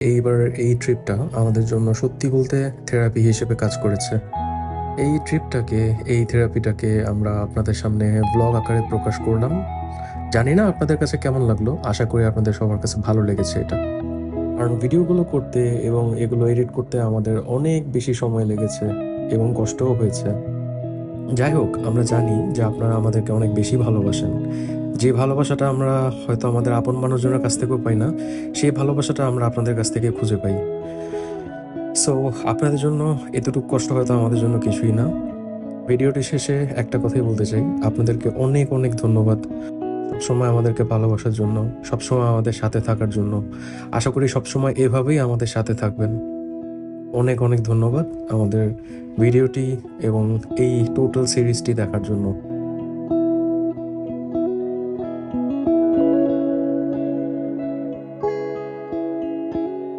এইবার এই ট্রিপটা আমাদের জন্য সত্যি বলতে থেরাপি হিসেবে কাজ করেছে। এই ট্রিপটাকে, এই থেরাপিটাকে আমরা আপনাদের সামনে ব্লগ আকারে প্রকাশ করলাম। জানি না আপনাদের কাছে কেমন লাগল, আশা করি আপনাদের সবার কাছে ভালো লেগেছে এটা। কারণ ভিডিওগুলো করতে এবং এগুলো এডিট করতে আমাদের অনেক বেশি সময় লেগেছে এবং কষ্টও হয়েছে। যাই হোক, আমরা জানি যে আপনারা আমাদেরকে অনেক বেশি ভালোবাসেন। যে ভালোবাসাটা আমরা হয়তো আমাদের আপন মানুষজনের কাছ থেকেও পাই না, সেই ভালোবাসাটা আমরা আপনাদের কাছ থেকে খুঁজে পাই। সো আপনাদের জন্য এতটুকু কষ্ট হয়তো আমাদের জন্য কিছুই না। ভিডিওটি শেষে একটা কথাই বলতে চাই, আপনাদেরকে অনেক অনেক ধন্যবাদ সবসময় আমাদেরকে ভালোবাসার জন্য, সবসময় আমাদের সাথে থাকার জন্য। আশা করি সবসময় এভাবেই আমাদের সাথে থাকবেন। অনেক অনেক ধন্যবাদ আমাদের ভিডিওটি এবং এই টোটাল সিরিজটি দেখার জন্য।